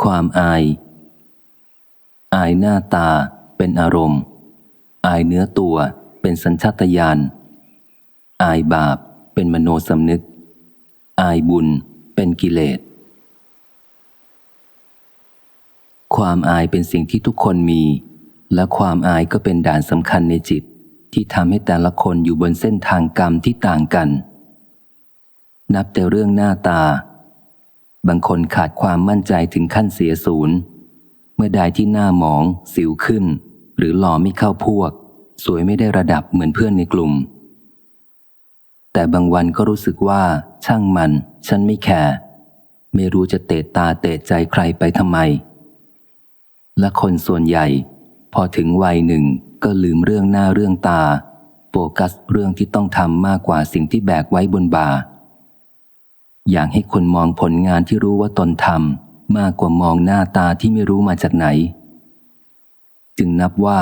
ความอาย อายหน้าตาเป็นอารมณ์ อายเนื้อตัวเป็นสัญชาตญาณ อายบาปเป็นมโนสำนึก อายบุญเป็นกิเลส ความอายเป็นสิ่งที่ทุกคนมี และความอายก็เป็นด่านสำคัญในจิต ที่ทำให้แต่ละคนอยู่บนเส้นทางกรรมที่ต่างกัน นับแต่เรื่องหน้าตา บางคนขาดความมั่นใจถึงขั้นเสียศูนย์ เมื่อใดที่หน้าหมอง สิวขึ้น หรือหล่อไม่เข้าพวก สวยไม่ได้ระดับเหมือนเพื่อนในกลุ่ม แต่บางวันก็รู้สึกว่า ช่างมัน ฉันไม่แคร์ไม่รู้จะเตะตาเตะใจใครไปทำไม และคนส่วนใหญ่ พอถึงวัยหนึ่งก็ลืมเรื่องหน้าเรื่องตา โฟกัสเรื่องที่ต้องทำมากกว่าสิ่งที่แบกไว้บนบ่า อยากให้คนมองผลงานที่รู้ว่าตนทำมากกว่ามองหน้าตาที่ไม่รู้มาจากไหน จึงนับว่า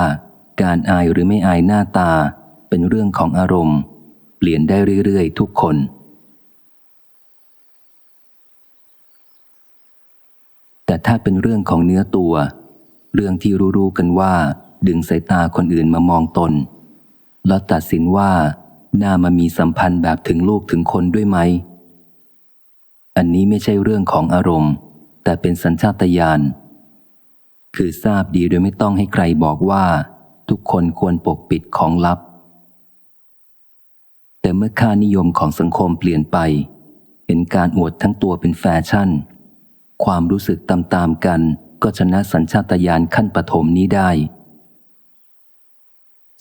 การอายหรือไม่อายหน้าตาเป็นเรื่องของอารมณ์ เปลี่ยนได้เรื่อยๆ ทุกคน แต่ถ้าเป็นเรื่องของเนื้อตัว เรื่องที่รู้ๆกันว่า ดึงสายตาคนอื่นมามองตน แล้วตัดสินว่าหน้ามามีสัมพันธ์แบบถึงลูกถึงคนด้วยไหม อันนี้ไม่ใช่เรื่องของอารมณ์ แต่เป็นสัญชาตญาณ คือทราบดีโดยไม่ต้องให้ใครบอกว่า ทุกคนควรปกปิดของลับ แต่เมื่อค่านิยมของสังคมเปลี่ยนไป เป็นการอวดทั้งตัวเป็นแฟชั่น ความรู้สึกตามๆกันก็ชนะสัญชาตญาณขั้นปฐมนี้ได้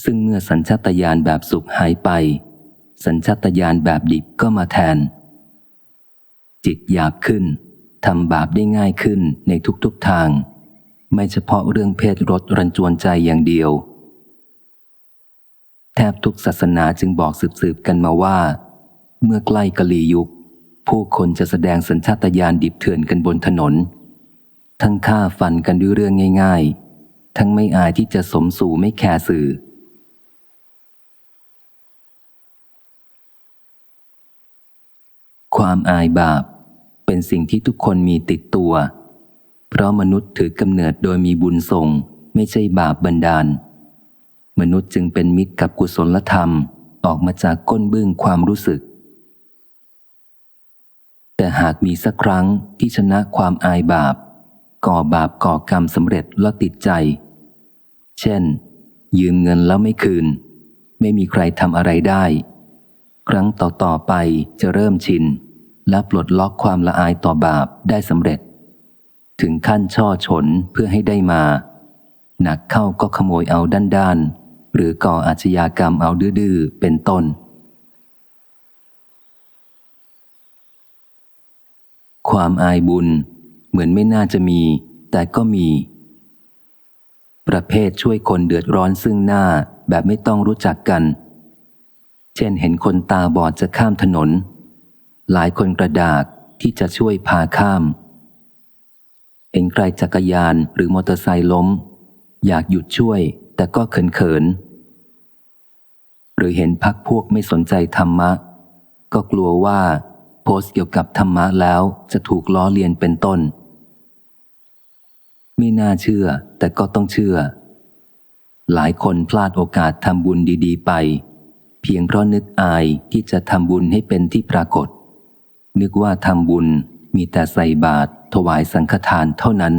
ซึ่งเมื่อสัญชาตญาณแบบสุขหายไป สัญชาตญาณแบบดิบก็มาแทน จิตหยาบขึ้นทำบาปได้ง่ายขึ้นในทุกๆทาง ไม่เฉพาะเรื่องเพศรสรันจวนใจอย่างเดียว แทบทุกศาสนาจึงบอกสืบๆกันมาว่า เมื่อใกล้กะลียุค ผู้คนจะแสดงสัญชาตญาณดิบเถื่อนกันบนถนน ทั้งฆ่าฟันกันด้วยเรื่องง่าย ๆ ทั้งไม่อายที่จะสมสู่ไม่แคร์สื่อ ความอายบาป เป็นสิ่งที่ทุกคนมีติดตัว เพราะมนุษย์ถือกำเนิดโดยมีบุญส่ง ไม่ใช่บาปบันดาล มนุษย์จึงเป็นมิตรกับกุศลธรรมออกมาจากก้นบึ้งความรู้สึก แต่หากมีสักครั้งที่ชนะความอายบาป ก่อบาปก่อกรรมสำเร็จแล้วติดใจ เช่น ยืมเงินแล้วไม่คืน ไม่มีใครทำอะไรได้ ครั้งต่อๆไปจะเริ่มชิน และปลดล็อกความละอายต่อบาปได้สำเร็จ ถึงขั้นช่อฉนเพื่อให้ได้มา หนักเข้าก็ขโมยเอาด้านๆหรือก่ออาชญากรรมเอาดื้อๆเป็นต้น ความอายบุญเหมือนไม่น่าจะมี แต่ก็มี ประเภทช่วยคนเดือดร้อนซึ่งหน้าแบบไม่ต้องรู้จักกัน เช่นเห็นคนตาบอดจะข้ามถนน หลายคนกระดากที่จะช่วยพาข้าม เห็นใครจักรยานหรือมอเตอร์ไซค์ล้ม อยากหยุดช่วย แต่ก็เขินเขิน หรือเห็นพักพวกไม่สนใจธรรมะ ก็กลัวว่า โพสต์เกี่ยวกับธรรมะแล้วจะถูกล้อเลียนเป็นต้น ไม่น่าเชื่อแต่ก็ต้องเชื่อ หลายคนพลาดโอกาสทำบุญดี ๆ ไป เพียงเพราะนึกอายที่จะทำบุญให้เป็นที่ปรากฏ นึกว่าทำบุญมีแต่ใส่บาตรถวายสังฆทานเท่านั้น